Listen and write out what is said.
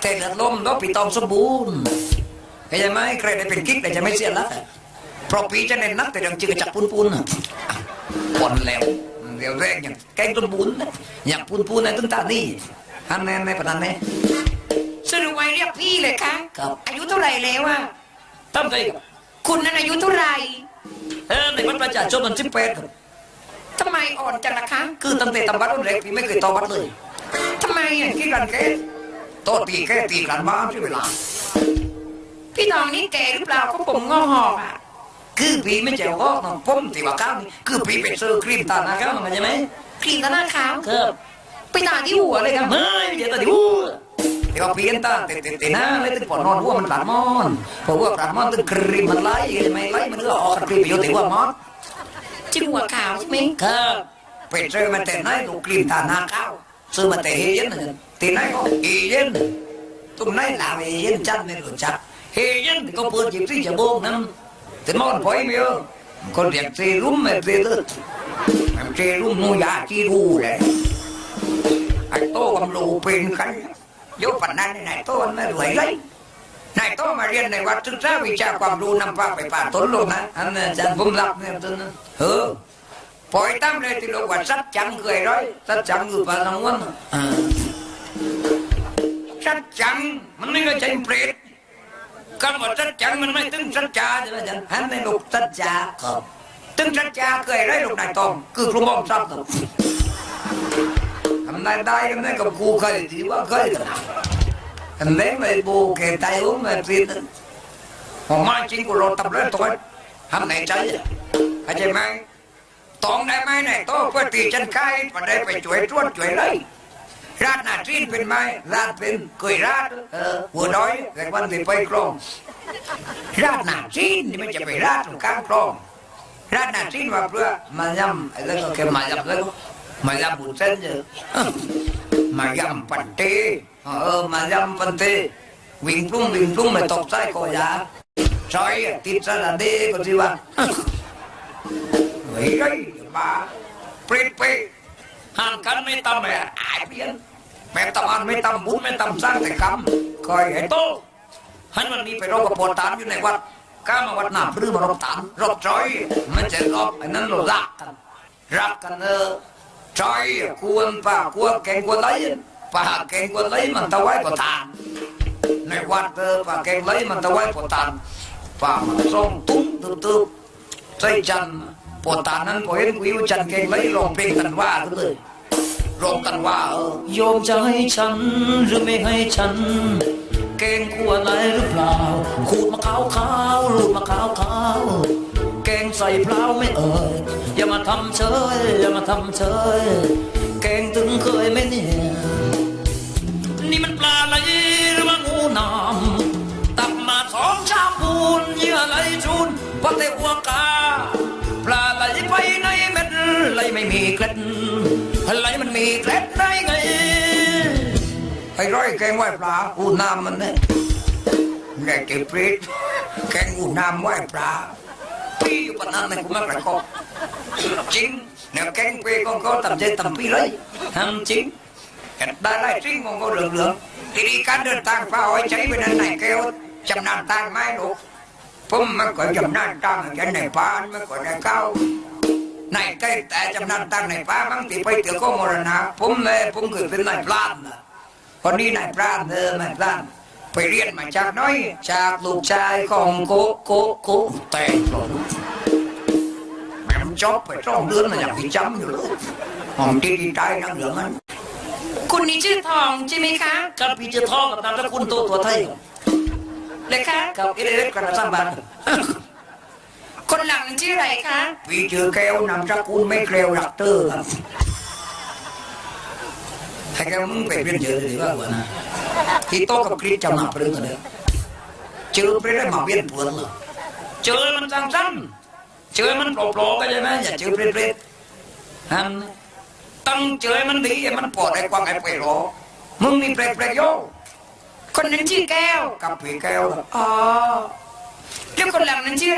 แต่เลือดลมแล้วปีตองสมบูรณ์เข้าใจไหมใครได้เป็นกิ๊กแต่จะไม่เสียรักอะเพราะปีจะเน้นนักแต่เรื่องจืดจับปูนปูนอะปอนแล้วเดี๋ยวแรกอย่างแกงต้นบุญนะอย่างปูนปูนในต้นตานี่ฮันแน่ในปนันแน่สรุปไว้เรียกพี่เลยคะครับอายุเท่าไหร่แล้วอะตั้งใจครับคุณนั้นอายุเท่าไหร่เออในวันประชาชนมันสิบแปดครับทำไมอ่อนจังล่ะคะ คือตั้งแต่ตำบัดรุ่นแรกพี่ไม่เคยต่อบัดเลยทำไมอะกี่กันแค่ต่อตีแค่ตีกันมาใช่เวลา พี่น้องนี่แก่หรือเปล่าเขาผมงอกหอกอะคือพี่ไม่เจ้าก็น้องผมที่ว่าข้างนี่คือพี่เป็นซื้อครีมตาหน้าข้างมันใช่ไหมครีมตาหน้าขาวครับไปตาที่หัวเลยครับไม่ไม่ใช่ตาดิวที่ว่าเปลี่ยนตาเตะเตะเตะหน้าเลยตึงปอดนอนหัวมันปลาดมอนเพราะว่าปลาดมอนตึงครีมมันไหลไม่ไหลมันก็ออกครีมไปอยู่ที่หัวมอนที่หัวขาวใช่ไหมครับเป็นซื้อมาแต่ไหนลูกครีมตาหน้าข้าวซื้อมาแต่เฮเย็นนะที่ไหนก็เฮเย็นตุ้มไหนลาว sömate nay tinai ko heyen chân lam heyen chặt, men ko chat heyen ko pur ji tri năm, nam timon poi mio con đẹp tri rum me tri lu em tri rum mu ya chi ru le anh tô còn lù pin khánh. Dấu phần này này tô anh mới đuổi lấy. Này tôi mà riêng này quạt trứng ra vì cha còn đu năm pha phải phạt tốn luôn á. Anh dần vùng lập này tôi hứa Phổi tâm đời thì nó quả sắt chẳng người đó Sắt chẳng người vào lòng quân Sắt chẳng Mình mới là chân prết Còn một sắt chẳng mình mới từng sắt trà Thì là giờ hắn mới lục sắt trà Từng sắt trà cười đấy lục đại tòm Cứ không bom sắt rồi Hôm nay đây hôm nay cầm cu khơi Thì quá khơi rồi. Hôm nay mày bù kề tay uống mày prết Hôm mai chính của lộ tập lên thôi Hôm nay cháy Hãy chạy mang ตั้มเลยที่เราว่าสัจจังเคยร้อยสัจจังคือปลาทางวันอ่าสัจจังมันไม่ใช่เปรตคำว่าสัจจังมันไม่ถึงสัจจาใช่ไหมอาจารย์อันในลูกสัจจาครับถึงสัจจาเคยร้อยลูกนายตองคือครูมองทรัพย์ครับ ทำได้ได้ทำได้กับกูเคยที่ว่าเคยทำได้ไม่บูเกตายอุ้มไม่ผิดผมมาจริงกูรอตับเลยตัวทำไหนใจเข้าใจไหมตองได้ไหมเนี่ยโตเพื่อตีฉันไข่มาได้ไปช่วยตรวจช่วยเลยราดหน้าจีนเป็นไหมราดเป็นเคยราดเออหัวน้อยแต่วันที่ไปกรองราดหน้าจีนนี่ไม่จะไปราดตรงกลางกรอง ร้านนาจีนว่าเพื่อมายำอะไรก็แค่มายำแล้วก็มายำบุญเส้นเยอะมายำปันเตเออมายำปันเตวิ่งปรุ้งวิ่งปรุ้งไม่ตกใจก็ยาซอยติดสระเดก็สิว่าเฮ้ย ไอ้บ้าเปรตเปรตห่างกันไม่ตำแม่อายเพี้ยนแม่ตำอันไม่ตำบุญไม่ตำสร้างแต่กรรมคอยไอ้โต ให้มันมีไปรบกับโพตานอยู่ในวัดก้ามาวัดหน้าพรือมารบตานรบจอยมันจะรบไอ้นั้นเรารักกันรักกันเออจอยควรป่าควรแกงควรไหลป่าแกงควรไหลมันตะไว้โพตานในวัดเออป่าแกงไหลมันตะไว้โพตานป่ามันส่งตุ้งตึ๊บตึ๊บใจจัน ทร์โพตานนั้นพอเห็นวิวจันทร์แกงไหลร้องเพลงกันว่ากันเลยรองกันว่าเออโยมจะให้ฉันหรือไม่ให้ฉัน เกรงกลัวอะไรหรือเปล่า ขูดมะขาวขาวลูดมะขาวขาวเกรงใส่เปล่าไม่เอ่ยอย่ามาทำเฉยอย่ามาทำเฉยเกรงถึงเคยไหมเนี่ยนี่มันปลาไหลหรือว่างูนามตักมาสองชามพูนเยื่อไหลชุนพอแต่หัวกา ม็ดไหลไม่มีเกล็ดอะไหลมันมีเกล็ดได้ไงไอ้ร้อยแกงไหวปลาอูน้ำมันเนี่ยแกเก็บปรีดแกงอูน้ำไหวปลาพี่อยู่ปนนั้นในกูไม่กระกอบจริงเนี่ยแกงปย์ของเขาทำใจทำพี่เลยทำจริงเห็นได้ไรจริงของเขาเหลืองๆทีนี้การเดินทางฟ้าอ้อยใช้ไปนั้นไหนแก้วจำนานทางไหมลูกผมไม่คอยจำนานทางแค่ในปานไม่คอยได้เข้า นายใกล้แต่จำนานตั้งในป้าบางทีไปเถื่อก็มรณะผมเลยผมเคยเป็นนายพลานนะคนนี้นายพลานเออนายพลานไปเรียนมาจากน้อย จากลูกชายของโกโกโกแต่งหลงแม่มนจบไปสองเดือนมันยังพิจำอยู่เลยหอมที่ดีใจนั่งเหลืองมันคุณนี่ชื่อทองใช่ไหมคะกับพี่จะท้องกับนามสกุลโตตัวไทยเลยคะกับอิเล็กกระสังบัน คนหลังนั้นชื่ออะไรคะพี่ชื่อแก้วนามสกุลไม่เกลียวหลักเตอร์ครับให้แกมึงไปเรียนเยอะเลยว่าหัวนะที่โตะกับคริสจะมาเปรื้อนเลยเจอไปได้มาเวียนปวดเลยเจอมันสั้นๆเจอมันโปร่งๆก็ใช่ไหมอย่าเจอเปรตๆฮันตั้งเจอมันดีมันปลอดไอ้กวางไอ้ไปรอมึงมีเปรตๆโยคนนั้นชื่อแก้วกับผีแก้วอ๋อแล้วคนหลังนั้นชื่ออะไร